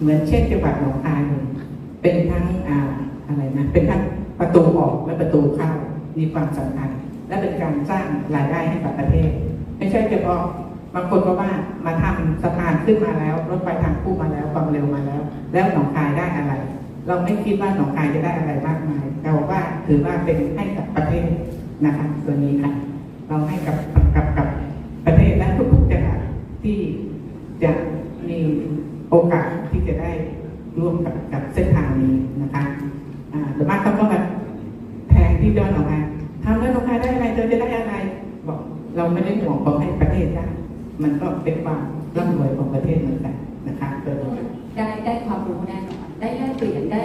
เหมือนเช่นจังหวัดหนองคายเป็นทั้งอะไรนะเป็นทั้งประตูออกและประตูเข้ามีความสำคัญ และเป็นการสร้างรายได้ให้กับประเทศ ไม่ใช่เฉพาะบางคนก็ว่ามาทำสะพานขึ้นมาแล้วรถไฟทางคู่มาแล้วความเร็วมาแล้ว แล้วหนองคายได้อะไร เราไม่คิดว่าหนองคายจะได้อะไรมากมายเราว่าถือว่าเป็นให้กับประเทศนะคะตัวนี้ค่ะเราให้กับกับกับประเทศและทุกๆจังหวัดที่จะมีโอกาสที่จะได้ร่วมกับกับเส้นทางนี้นะคะอ่าแต่ มากเขาก็มาแทงที่ย้อนออกมาทำแล้วหนองคายได้อะไรเธอจะได้อะไร บอกเราไม่ได้ห่วงของให้ประเทศได้มันก็เป็นความร่ำรวยของประเทศเหมือนกันนะคะตัวนี้ได้ได้ความรู้แน่นอนได้แลกเปลี่ยนได้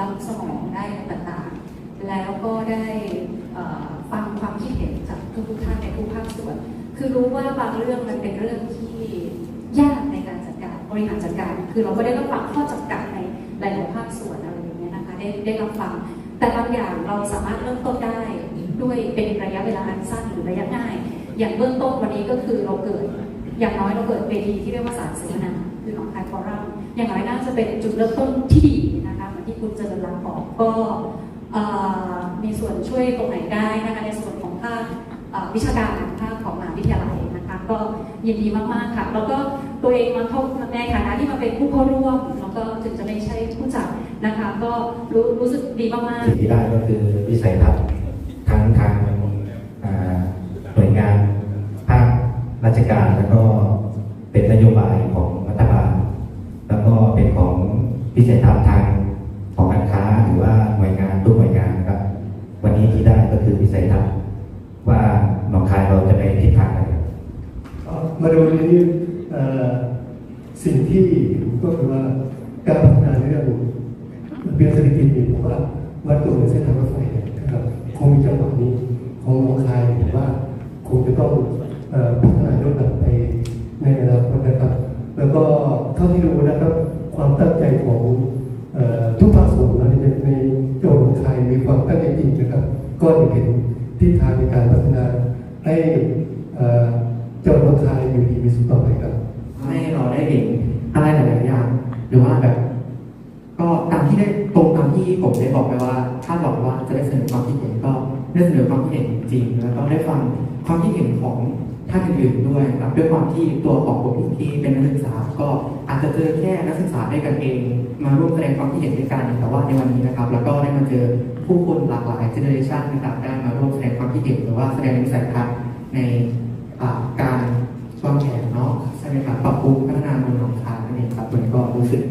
รับสมองได้ต่างๆ แล้วก็ได้ฟังความคิดเห็นจากทุกๆท่านในทุกภาคส่วน คือรู้ว่าบางเรื่องมันเป็นเรื่องที่ยากในการจัดการบริหารจัดการ คือเราก็ได้รับฟังข้อจำกัด ได้ได้รับฟัง แต่บางอย่างเราสามารถเริ่มต้นได้ด้วยเป็นระยะเวลาอันสั้นหรือระยะง่าย อย่างเบื้องต้นวันนี้ก็คือเราเกิด อย่างน้อยเราเกิดเวทีที่เรียกว่าสารเสวนาคือหนองคายฟอรัมอย่างน้อยน่าจะเป็นจุดเริ่มต้นที่ดีนะคะเหมือนที่คุณเจริญรัตน์บอกก็มีส่วนช่วยตรงไหนได้นะคะในส่วนของภาควิชาการภาคของมหาวิทยาลัยนะคะก็ยินดีมากๆค่ะ แล้วก็ตัวเองมาเข้าในฐานะที่มาเป็นผู้เข้าร่วมแล้วก็ถึงจะไม่ใช่ผู้จัดนะคะ ก็รู้รู้สึกดีมากๆสิ่งที่ได้ก็คือวิสัยทัศน์ทั้งทางอ่าหน่วยงานภาคราชการแล้วก็เป็นนโยบายของรัฐบาลแล้วก็เป็นของวิสัยทัศน์ทางของการค้าหรือว่าหน่วยงานทุกหน่วยงานนะครับ วันนี้ที่ได้ก็คือวิสัยทัศน์ว่าหนองคายเราจะไปทิศทางไหนเอ่อมาดูในนี้เอ่อสิ่งที่ก็คือว่าการพัฒนาในเรื่อง เปลี่ยงเศรษฐกิจเนี่ยผมว่าวัดตัวในเส้นทางรถไฟเนี่ยนะครับคงมีจังหวะนี้ของหนองคายผมว่าคงจะต้องเอ่อพัฒนายกระดับไปในอนาคตนะครับ แล้วก็เท่าที่ดูนะครับความตั้งใจของทุกภาคส่วนนะในในจังหวัดหนองคายมีความตั้งใจจริงนะครับ ก็จะเห็น ฟังความคิดเห็นของท่านอื่นๆด้วยครับด้วยความที่ตัวของผมที่เป็นนักศึกษา ก็อาจจะเจอแค่นักศึกษาด้วยกันเอง มาร่วมแสดงความคิดเห็นด้วยกันแต่ว่าในวันนี้นะครับ แล้วก็ได้มาเจอผู้คนหลากหลายเจเนอเรชันนะครับได้มาร่วมแสดงความคิดเห็นหรือว่าแสดงวิสัยทัศน์ในการวางแผนเนาะใช่ไหมครับปรับปรุงพัฒนาเมืองหนองคายนั่นเองครับมันก็รู้สึก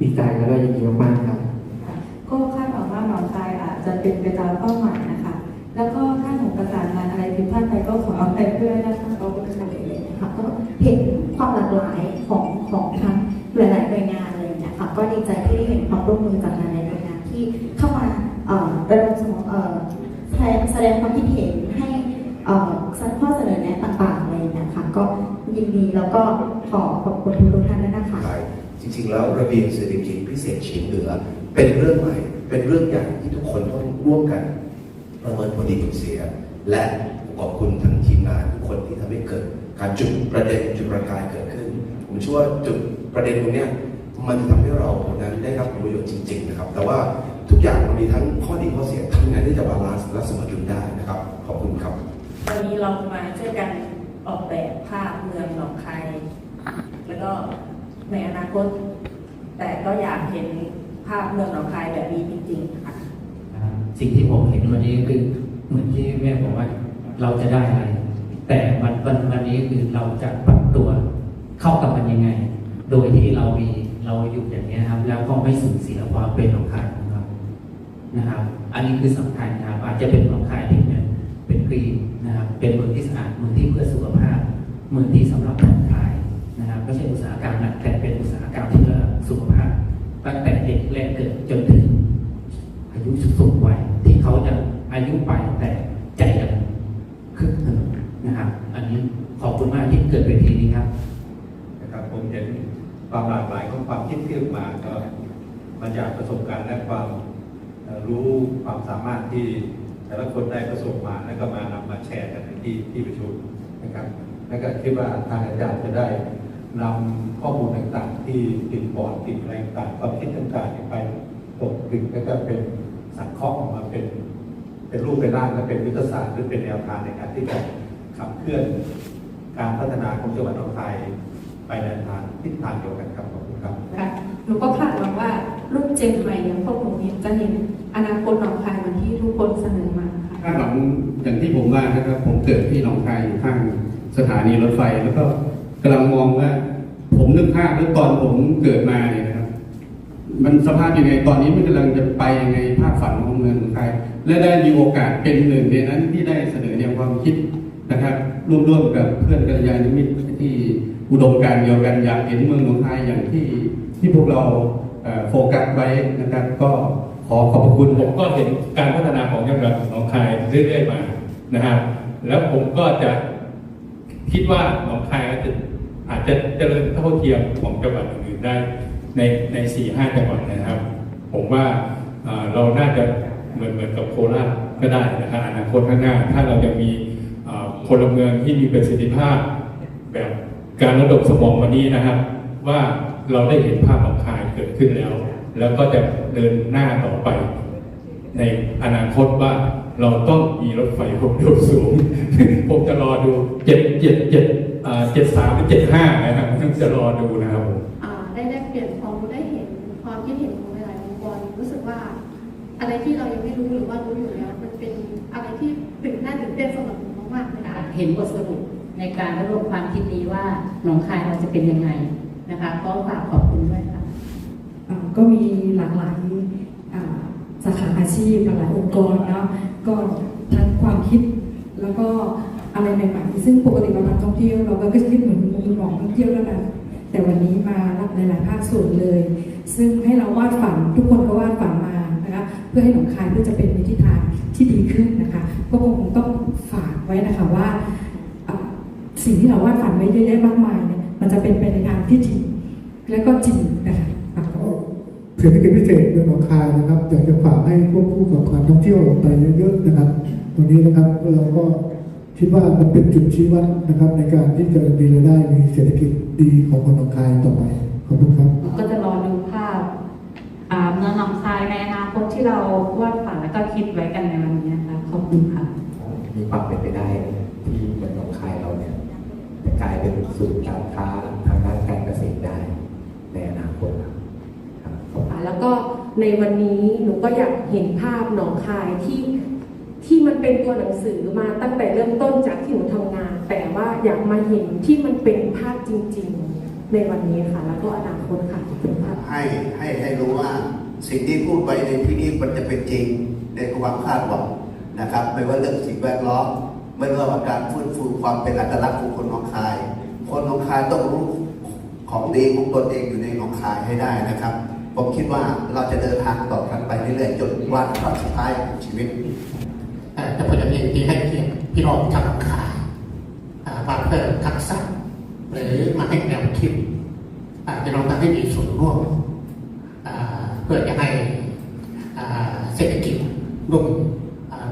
ดีใจแล้วก็ยินดีมากๆครับ ก็คาดหวังว่าหนองคายอาจจะเป็นไปตามเป้าหมายนะคะ แล้วก็ถ้าหนูประสานงานอะไรผิดพลาดไปก็ขอเอาไปเพื่อนะคะก็เป็นอะไรเลยนะคะก็เห็นความหลากหลายของของทั้งหลายๆหน่วยงานเลยนะคะก็ดีใจที่ได้เห็นความร่วมมือจากหลายๆหน่วยงานที่เข้ามาเอ่อระดมสมองเอ่อแสดงความคิดเห็นให้เอ่อข้อเสนอแนะต่างๆเลยนะคะก็ยินดีแล้วก็ขอขอบคุณทุกท่านด้วยนะคะจริงๆแล้วระเบียงเศรษฐกิจพิเศษเฉียงเหนือเป็นเรื่องใหม่เป็นเรื่องใหญ่ที่ทุกคนต้องร่วมกัน ประเมินผลดีผลเสีย และขอบคุณทั้งทีมงานทุกคนที่ทำให้เกิด การจุดประเด็นจุดประกายเกิดขึ้น ผมเชื่อว่าจุดประเด็นตรงนี้มันจะทำให้เรานั้นได้รับผลประโยชน์จริง ๆ นะครับ แต่ว่าทุกอย่างมันมีทั้งข้อดีข้อเสียทำยังไงที่จะบาลานซ์และสมดุลได้นะครับ ขอบคุณครับวันนี้เรามาช่วยกันออกแบบภาพเมืองหนองคายแล้วก็ในอนาคต แต่ก็อยากเห็นภาพเมืองหนองคายแบบนี้จริงๆค่ะ สิ่งที่ผมเห็นวันนี้คือเหมือนที่แม่บอกว่าเราจะได้อะไร แต่วันวันวันนี้คือเราจะปรับตัวเข้ากับมันยังไง โดยที่เรามีเราอยู่อย่างนี้ครับ แล้วก็ไม่สูญเสียความเป็นของใครนะครับนะครับ อันนี้คือสำคัญนะครับ อาจจะเป็นของใครที่เป็นเป็นกรีนนะครับ เป็นเมืองที่สะอาดเมืองที่เพื่อสุขภาพเมืองที่สำหรับผ่อนคลายนะครับไม่ใช่อุตสาหกรรมหนักแต่เป็นอุตสาหกรรมที่เพื่อสุขภาพตั้งแต่เด็กแรกเกิดจนถึง อายุสูงวัยที่เขาจะ อายุไปแต่ใจยังคึกคืนนะครับ อันนี้ขอบคุณมากที่เกิดเวทีนี้ครับนะครับ ผมเห็นความหลากหลายของความคิดที่ออกมาก็มาจากประสบการณ์และความรู้ความสามารถที่แต่ละคนได้ประสบมาแล้วก็มานำมาแชร์กันในที่ที่ประชุมนะครับ แล้วก็คิดว่าทางอาจารย์จะได้นำข้อมูลต่างๆ ที่ติดบอร์ดติดอะไรต่างความคิดต่างๆไปตกผลึกแล้วก็เป็นสังเคราะห์ออกมาเป็น เป็นรูปเป็นร่างและเป็นยุทธศาสตร์หรือเป็นแนวทางในการที่จะขับเคลื่อนการพัฒนาของจังหวัดหนองคายไปในทางทิศทางเดียวกันครับขอบคุณครับค่ะหนูก็คาดหวังว่ารุ่นเจนใหม่อย่างพวกหนูเนี่ยจะเห็นอนาคตหนองคายเหมือนที่ทุกคนเสนอมาค่ะคาดหวังอย่างที่ผมว่านะครับ ผมเกิดที่หนองคายอยู่ข้างสถานีรถไฟ แล้วก็กำลังมองว่า ผมนึกภาพแล้วตอนผมเกิดมาเนี่ยนะครับ มันสภาพยังไงตอนนี้มันกำลังจะไปยังไงภาพฝันของเมืองหนองคายและได้มีโอกาสเป็นหนึ่งในนั้นที่ได้เสนอแนวความคิดนะครับ ร่วมๆกับเพื่อนกัลยาณมิตรที่อุดมการเดียวกันอยากเห็นเมืองหนองคายอย่างที่ที่พวกเราโฟกัสไว้นะครับ ก็ขอขอบคุณผมก็เห็นการพัฒนาของจังหวัดหนองคายเรื่อยๆมานะครับแล้วผมก็จะคิดว่าหนองคายอาจจะอาจจะเจริญเท่าเทียมของจังหวัดอื่นๆได้ ในในสี่ห้าจังหวัดนะครับ ผมว่าเราน่าจะเหมือนเหมือนกับโคราชก็ได้นะครับอนาคตข้างหน้า ถ้าเราจะมีพลเมืองที่มีประสิทธิภาพแบบการระดมสมองวันนี้นะครับ ว่าเราได้เห็นภาพหนองคายเกิดขึ้นแล้ว แล้วก็จะเดินหน้าต่อไป ในอนาคตว่าเราต้องมีรถไฟความเร็วสูง ผมจะรอดูเจ็ดเจ็ดเจ็ดเจ็ดสามหรือเจ็ดห้านะครับผมจะรอดูนะครับ อะไรที่เรายังไม่รู้หรือว่ารู้อยู่แล้ว มันเป็นอะไรที่ตื่นน่าตื่นเต้นสำหรับหนูมากๆเลยค่ะเห็นบทสรุปในการรวบรวมความคิดนี้ว่าหนองคายเราจะเป็นยังไงนะคะก็ฝากขอบคุณด้วยค่ะอ่าก็มีหลากหลายอ่าสาขาอาชีพหลากหลายองค์กรเนาะก็ทั้งความคิดแล้วก็อะไรใหม่ๆซึ่งปกติเราทำท่องเที่ยวเราก็คิดเหมือนมุมมองท่องเที่ยวแล้วนะแต่วันนี้มารับหลายๆภาคส่วนเลย ซึ่งให้เราวาดฝันทุกคนก็วาดฝันมานะคะ เพื่อให้หนองคายเพื่อจะเป็นในทิศทางที่ดีขึ้นนะคะก็คงต้องฝากไว้นะคะว่าสิ่งที่เราวาดฝันไว้เยอะแยะมากมายเนี่ยมันจะเป็นไปในทางที่ดีและก็จริงนะคะเศรษฐกิจพิเศษเมืองหนองคายนะครับอยากจะฝากให้ควบคู่กับการท่องเที่ยวไปเยอะๆนะครับวันนี้นะครับเราก็คิดว่ามันเป็นจุดชี้วัดนะครับ ในการที่จะมีรายได้มีเศรษฐกิจดีของคนหนองคายต่อไปขอบคุณครับ ที่เราวาดฝันและก็คิดไว้กันในวันนี้นะคะขอบคุณค่ะมีความเป็นไปได้ที่เมืองหนองคายเราเนี่ยจะกลายเป็นศูนย์การค้าทางด้านการเกษตรได้ในอนาคตครับขอบคุณอ่าแล้วก็ในวันนี้หนูก็อยากเห็นภาพหนองคายที่ที่มันเป็นตัวหนังสือมาตั้งแต่เริ่มต้นจากที่หนูทำงาน แต่ว่าอยากมาเห็นที่มันเป็นภาพจริง ๆ ในวันนี้ค่ะ แล้วก็อนาคตค่ะเป็นภาพให้ให้ให้รู้ว่า สิ่งที่พูดไปในที่นี้มันจะเป็นจริงในความคาดหวังนะครับ ไม่ว่าเรื่องสิ่งแวดล้อมไม่ว่าการฟื้นฟูความเป็นอัตลักษณ์ของคนหนองคาย คนหนองคายต้องรู้ของดีของตนเองอยู่ในหนองคายให้ได้นะครับ ผมคิดว่าเราจะเดินทางต่อกันไปเรื่อยๆจนวันสุดท้ายของชีวิตแต่ผมจะมีที่ให้พี่น้องชาวหนองคายอ่ามาเพิ่มทักษะหรือมาให้แนวคิดอ่าพี่น้องทำให้มีส่วนร่วม พื่อจะให้เศรษฐกิจรุ่ง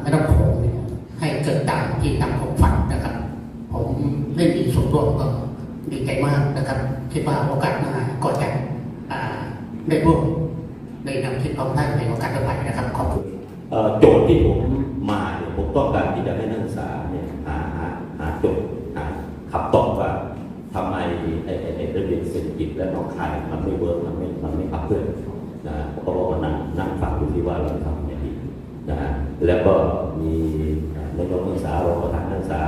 ไม่ต้องโขงเนี่ยให้เกิดตามที่ตามของฝันนะครับ ผมได้มีส่วนร่วมก็ดีใจมากนะครับคิดว่าโอกาสหน้าก็จะอ่าได้ร่วมในนำคิดของท่านในโอกาสต่อไปนะครับขอบคุณโจทย์ที่ผมมาเนี่ยผมต้องการที่จะให้นักศึกษาเนี่ยหาหาหาโจทย์หาคำตอบว่าทำไมไอ้ไอ้ไอ้ระเบียบเศรษฐกิจและหนองคายมันไม่เวิร์กมันไม่มันไม่ขับเคลื่อน นะเพราะว่านั่งนั่งฟังดูที่ว่าเราทำเนี่ยดีนะแล้วก็มีนักศึกษารองประธานนักศึกษา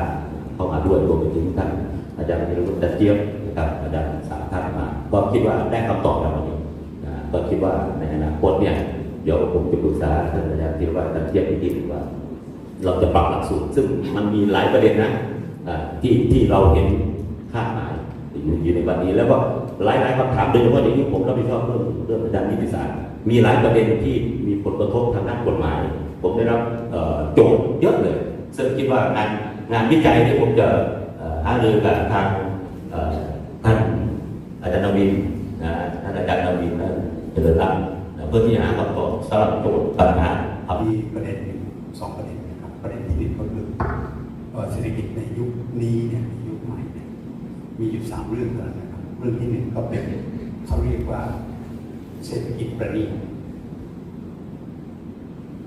เข้ามาด้วยรวมไปถึงท่านอาจารย์นิรุตจันเจี๊ยบนะครับอาจารย์สามท่านมา ก็คิดว่าได้คำตอบแล้ววันนี้นะก็คิดว่าในอนาคตเนี่ยเดี๋ยวผมจะปรึกษาท่านอาจารย์ที่ว่าท่านเทียบอีกทีหนึ่งว่า เราจะปรับหลักสูตรซึ่งมันมีหลายประเด็นนะที่ที่เราเห็นค่าหมายอยู่อยู่ในวันนี้แล้วก็ หลายหลายคำถามโดยเฉพาะอย่างนี้ผมรับผิดชอบเรื่องเรื่องด้านนิติศาสตร์มีหลายประเด็นที่มีผลกระทบทางด้านกฎหมาย ผมได้รับโจทย์เยอะเลย ซึ่งคิดว่างานงานวิจัยที่ผมจะหารือกับทางท่านอาจารย์นวินนะท่านอาจารย์นวินท่นเจริญรัตน์เพื่อที่จะหาคำตอบสำหรับโจทย์ปัญหาครับมีประเด็นสองประเด็นนะครับประเด็นที่หนึ่งก็คือเศรษฐกิจในยุคนี้เนี่ยยุคใหม่เนี่ยมีอยู่สามเรื่องเท่านั้นนะ เรื่องที่หนึ่งก็เป็นเขาเรียกว่าเศรษฐกิจประณีต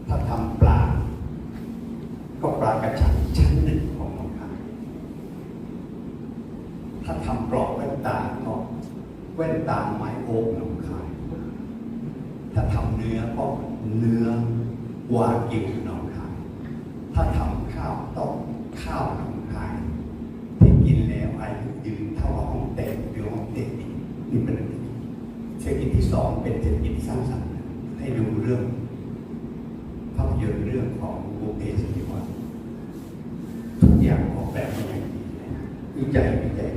ถ้าทำปลา ก็ปลากระชังชั้นหนึ่งของหนองคายถ้าทำกรอบแว่นตาก็แว่นตาไม้โอ๊กหนองคาย ถ้าทำเนื้อก็เนื้อวากิวหนองคาย ถ้าทำข้าวต้องข้าวหนอง นี่เป็นเศรษฐกิจที่สองเป็นเศรษฐกิจที่สร้างสรรค์ให้ดูเรื่องภาพยนตร์เรื่องของโบเปสิริวัฒน์ทุกอย่างออกแบบมาอย่างดีวิจัยวิจัย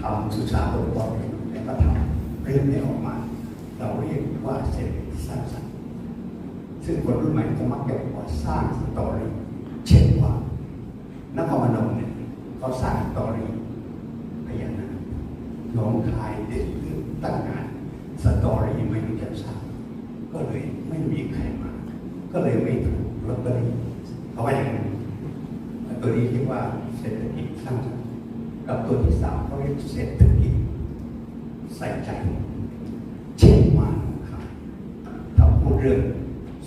ทำศึกษาบทความแล้วก็ทำเรื่องนี้ออกมา เราเรียกว่าเศรษฐกิจสร้างสรรค์ซึ่งคนรุ่นใหม่ก็มักจะบอกว่าสร้างสตอรี่เช่นว่านครพนมเนี่ยเขาสร้างสตอรี่พญานาคหน้องคายเด็กเรื่องตั้งงานสตอรี่ไม่รู้จะสร้าง ก็เลยไม่มีใครมา ก็เลยไม่ถูกลอตเตอรี่เขาว่าอย่างนั้ตัวนี้เรียกว่าเศรษฐกิจสร้างสรรค์กับตัวที่สามเขาเรียกเศรษฐกิจใส่ใจ เช่นว่าหนองคายถ้าพูดเรื่อง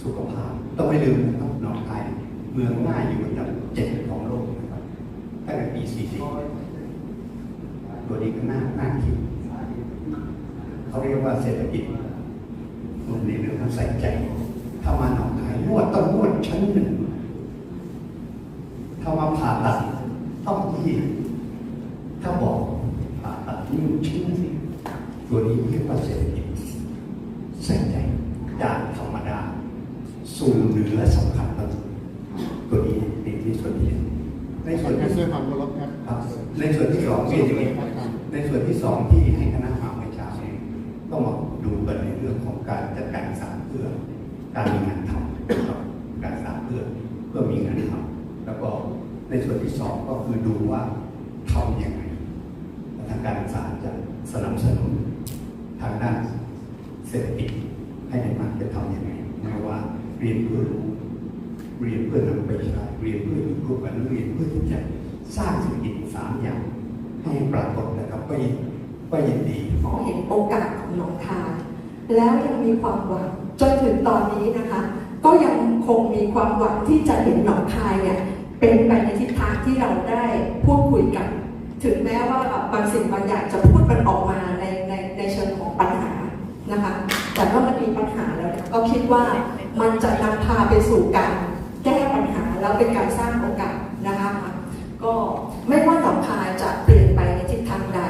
สุขภาพต้องไม่ลืมนะครับหนองคายเมืองน่าอยู่อันดับเจ็ดของโลกนะครับตั้งแต่ปี40ตัวนี้ก็น่าน่าคิดเขาเรียกว่าเศรษฐกิจ ในเรื่องของใส่ใจถ้ามาหนองคายนวดต้องนวดชั้นหนึ่งถ้ามาผ่าตัดต้องที่ถ้าบอกผ่าตัดนิ้วชิ้นสิตัวนี้เรียกว่าเศรษฐกิจใส่ใจจากธรรมดา สู่เหนือสำคัญที่สุดตัวนี้ในที่ส่วนที่หนึ่งในส่วนที่เสื้อความเคารพครับครับในส่วนที่สองมีอย่างนี้ในส่วนที่สองที่ให้คณะมหาวิชาเนี่ยต้องมาดูกันในเรื่องของการจัดการศึกษาเพื่อการมีงานทำนะครับการศึกษาเพื่อเพื่อมีงานทำแล้วก็ในส่วนที่สองก็คือดูว่าทำยังไงทางการศึกษาจะสนับสนุนทางด้านเศรษฐกิจให้ได้มากจะทำยังไงไม่ว่า เรียนเพื่อรู้เรียนเพื่อนำไปใช้เรียนเพื่ออยู่ร่วมกันเรียนเพื่อที่จะสร้างเศรษฐกิจสามอย่างให้ปรากฏนะครับก็ยินก็ยินดีมองเห็นโอกาสของหนองคายแล้วยังมีความหวังจนถึงตอนนี้นะคะ ก็ยังคงมีความหวังที่จะเห็นหนองคายเนี่ยเป็นไปในทิศทางที่เราได้พูดคุยกัน ถึงแม้ว่าบางสิ่งบางอย่างจะพูดมันออกมาในในในเชิงของปัญหานะคะ แต่ว่ามันมีปัญหาแล้วก็คิดว่ามันจะนำพาไปสู่การแก้ปัญหาแล้วเป็นการสร้างโอกาสนะคะก็ไม่ว่าหนองคายจะเปลี่ยนไปในทิศทางใด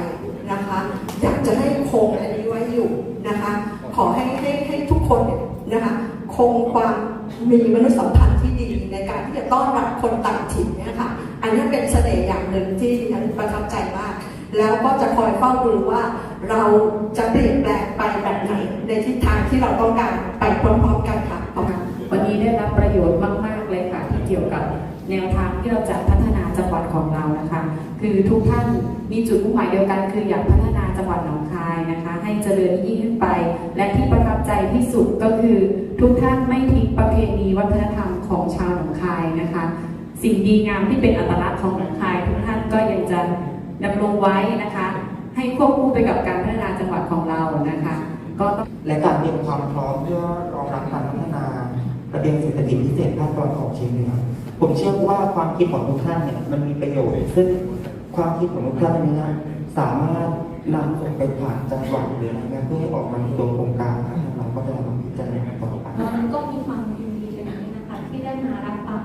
นะคะ อยากจะให้คงอันนี้ไว้อยู่นะคะ ขอให้ให้ให้ทุกคนเนี่ยนะคะคงความมีมนุษยสัมพันธ์ที่ดีในการที่จะต้อนรับคนต่างถิ่นเนี่ยค่ะ ฝ้าดูว่าเราจะเปลี่ยนแปลงไปแบบไหนในทิศทางที่เราต้องการไปพร้อมๆกันค่ะขอบคุณวันนี้ได้รับประโยชน์มาก ๆ เลยค่ะ ที่เกี่ยวกับแนวทางที่เราจะพัฒนาจังหวัดของเรานะคะ คือทุกท่านมีจุดมุ่งหมายเดียวกัน คืออยากพัฒนาจังหวัดหนองคายนะคะ ให้เจริญยิ่งขึ้นไป และที่ประทับใจที่สุดก็คือทุกท่านไม่ทิ้งประเพณีวัฒนธรรมของชาวหนองคายนะคะ สิ่งดีงามที่เป็นอัตลักษณ์ของหนองคาย ทุกท่านก็ยังจะดำรงไว้นะคะ ให้ควบคู่ไปกับการพัฒนาจังหวัดของเรานะคะ ก็ต้องและการเตรียมความพร้อมเพื่อรองรับการพัฒนาระเบียงเศรษฐกิจพิเศษภาคตะวันออกเฉียงเหนือผมเชื่อว่าความคิดของทุกท่านเนี่ยมันมีประโยชน์ ซึ่งความคิดของทุกท่านนี้นะสามารถนำส่งไปผ่านจังหวัดหรืออะไรเงี้ยเพื่อให้ออกมาในตัวโครงการเราก็จะนำพิจารณาต่อไปแล้วก็มีความยินดีเป็นอย่างนี้นะคะที่ได้มารับฟัง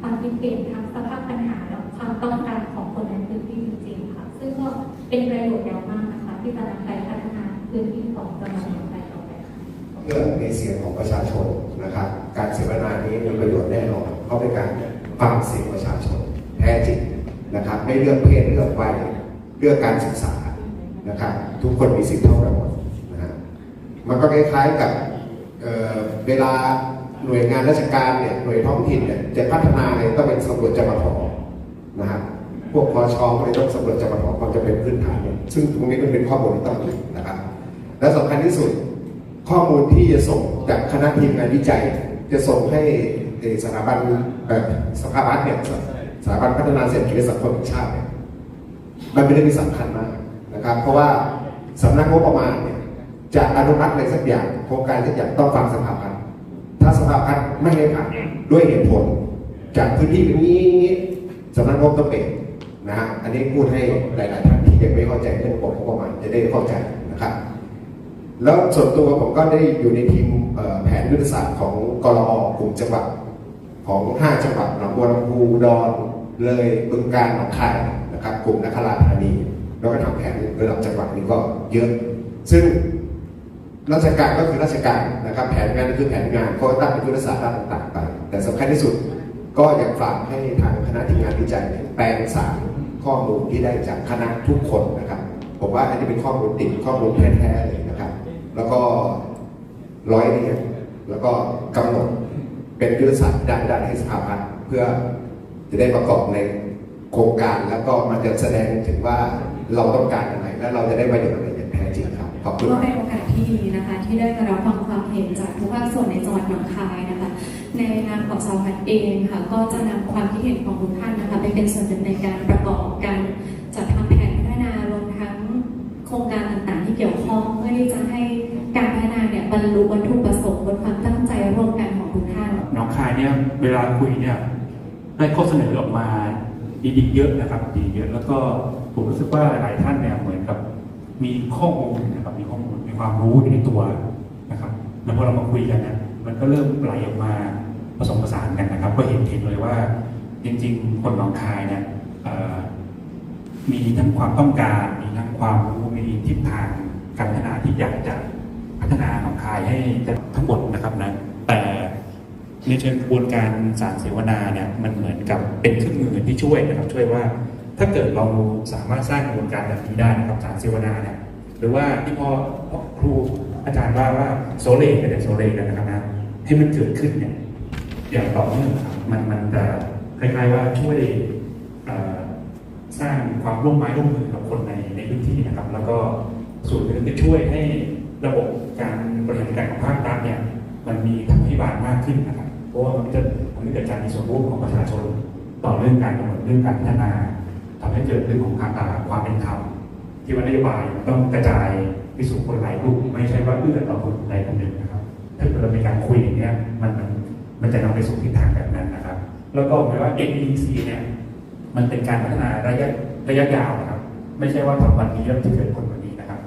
ความคิดเห็นทางสภาพปัญหาและความต้องการของคนในพื้นที่จริงๆค่ะซึ่งก็ เป็นประโยชน์อย่างมากนะคะที่จะนำไปพัฒนาพื้นที่ของจังหวัดหนองคายต่อไปค่ะเพื่อในเสียงของประชาชนนะครับ การเสวนานี้มีประโยชน์แน่นอนเพราะเป็นการฟังเสียงประชาชนแท้จริงนะครับไม่เลือกเพศเลือกวัยเลือกการศึกษานะครับ ทุกคนมีสิทธิเท่ากันหมดนะฮะมันก็คล้ายๆกับเเวลาหน่วยงานราชการเนี่ยหน่วยท้องถิ่นเนี่ยจะพัฒนาเนี่ยต้องเป็นสำรวจจมทนะครับ พวกพอชอก็เลยต้องสำรวจจมทความจะเป็นพื้นฐานเนี่ยซึ่งตรงนี้มันเป็นข้อมูลที่ต้องมีนะครับ และสำคัญที่สุดข้อมูลที่จะส่งจากคณะทีมงานวิจัย จะส่งให้สถาบันแบบสภาพัฒน์เนี่ยสถาบันพัฒนาเศรษฐกิจและสังคมแห่งชาติเนี่ยมันเป็นเรื่องที่สำคัญมากนะครับ เพราะว่าสำนักงบประมาณเนี่ยจะอนุมัติอะไรสักอย่างโครงการสักอย่างต้องฟังสภาพัฒน์ถ้าสภาพัฒน์ไม่ให้ผ่านด้วยเหตุผล จากพื้นที่นนี้สำนักงบต้องเปลี่ยน นะฮะอันนี้พูดให้หลายๆท่านที่ยังไม่เข้าใจเรื่องระบบงบประมาณจะได้เข้าใจนะครับ แล้วส่วนตัวผมก็ได้อยู่ในทีมแผนยุทธศาสตร์ของกรอกลุ่มจังหวัดของ 5 จังหวัดหนองบัวลำพูดอนเลยบึงกาฬหนองคายนะครับกลุ่มนคราธานีแล้วก็ทำแผนระดับจังหวัดนี้ก็เยอะ ซึ่งราชการก็คือราชการนะครับ แผนงานก็คือแผนงานก็ตั้งเป็นยุทธศาสตร์ต่างๆไป แต่สำคัญที่สุดก็อยากฝากให้ทางคณะทีมงานวิจัยแปลงสาร ข้อมูลที่ได้จากคณะทุกคนนะครับ ผมว่าอันนี้เป็นข้อมูลติดข้อมูลแท้ๆเลยนะครับ แล้วก็ร้อยเรียงแล้วก็กำหนดเป็นยุทธศาสตร์ด้านด้านให้สภาพัน์เพื่อจะได้ประกอบในโครงการแล้วก็มันจะแสดงถึงว่าเราต้องการอะไรและเราจะได้ประโยชน์อะไรอย่างแท้จริงครับขอบคุณก็เป็นโอกาสที่ดีนะคะ ที่ได้มารับฟังความเห็นจากทุกภาคส่วนในจังหวัดหนองคายนะคะ ในนามของสาวพัน์เองค่ะก็จะนำความคิดเห็นของทุกท่านนะคะไปเป็นส่วนหนึ่งในการประกอบการจัดทำแผนพัฒนารวมทั้งโครงการต่างๆ ที่เกี่ยวข้องเพื่อที่จะให้การพัฒนาเนี่ยบรรลุวัตถุประสงค์บนความตั้งใจร่วมกันของทุกท่านน้องคายเนี่ยเวลาคุยเนี่ยได้ข้อเสนอออกมาดีๆเยอะนะครับดีเยอะแล้วก็ผมรู้สึกว่าหลายท่านเนี่ยเหมือนกับมีข้อมูลนะครับมีข้อมูลมีความรู้อยู่ในตัวนะครับแล้วพอเรามาคุยกันเนี่ยมันก็เริ่มไหลออกมา ผสมผสานกันนะครับ ก็เห็นเห็นเลยว่า จริง ๆ คนหนองคายเนี่ยมีทั้งความต้องการ มีทั้งความรู้มีทิศทางการพัฒนาที่อยากจะพัฒนาหนองคายให้ทั้งหมดนะครับนะแต่ในเชิงกระบวนการสารเสวนาเนี่ยมันเหมือนกับเป็นเครื่องมือที่ช่วยนะครับ ช่วยว่าถ้าเกิดเราสามารถสร้างกระบวนการแบบนี้ได้นะครับสารเสวนาเนี่ยหรือว่าที่พ่อพ่อครูอาจารย์ว่าว่าโซเลกันเนี่ยโซเลกันนะครับนะให้มันเกิดขึ้นเนี่ย อย่างต่อเนื่องครับมันมันจะคล้ายๆว่าช่วยสร้างความร่วมไม้ร่วมมือกับคนในในพื้นที่นะครับ แล้วก็ส่วนหนึ่งจะช่วยให้ระบบการบริหารการของภาครัฐเนี่ยมันมีธรรมพิบาลมากขึ้นนะครับ เพราะว่ามันจะทำให้เกิดการมีส่วนร่วมของประชาชน ต่อเรื่องการกำหนดเรื่องการพัฒนาทำให้เกิดเรื่องของการตลาดความเป็นธรรมที่ว่านโยบายต้องกระจายไปสู่คนหลายกลุ่มไม่ใช่ว่าเอื้อต่อคนใดคนหนึ่งนะครับ ถ้าเรามีการคุยอย่างเนี้ยมันมัน มันจะนำไปสู่ทิศทางแบบนั้นนะครับ แล้วก็หมายว่า NEC เนี่ยมันเป็นการพัฒนาระยะระยะยาวนะครับ ไม่ใช่ว่าทำวันนี้แล้วจะเกิดผลวันนี้นะครับ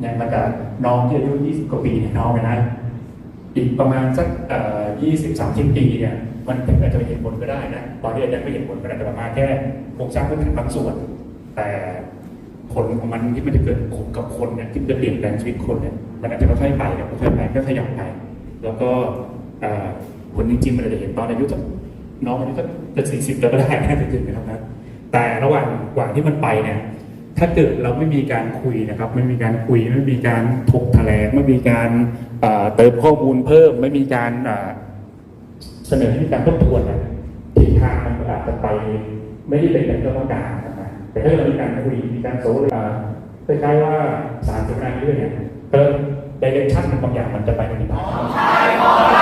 เนี่ยมันจะน้องที่อายุ 20 กว่าปีเนี่ยน้องไปนะอีกประมาณสักยี่สิบสามสิบปีเนี่ยมันอาจจะเห็นผลก็ได้นะตอนนี้อาจจะไม่เห็นผลก็ได้แต่ประมาณแค่โครงสร้างพื้นฐานบางส่วน แต่ผลของมันที่มันจะเกิดกับคนเนี่ยที่จะเปลี่ยนแปลงชีวิตคนเนี่ยมันอาจจะค่อยๆไปกับค่อยๆไปก็ขยับไป แล้วก็ เอ่อผลจริงๆมันอาจจะเห็นตอนอายุสักน้องอายุสักจะสี่สิบแล้วก็ได้นะถึงนะครับนะแต่ระหว่างระหว่างที่มันไปเนี่ยถ้าเกิดเราไม่มีการคุยนะครับ ไม่มีการคุย ไม่มีการถกแถลงไม่มีการเติมข้อมูลเพิ่ม ไม่มีการเสนอให้มีการทบทวนนะทิศทางมันก็อาจจะไป ไม่ได้เป็นอย่างที่เราต้องการนะแต่ถ้าเรามีการคุยมีการโซเลยคล้ายๆว่าสารสนทนาเรื่องเนี่ยเติมดิเรกชันบางอย่างมันจะไปในทิศทาง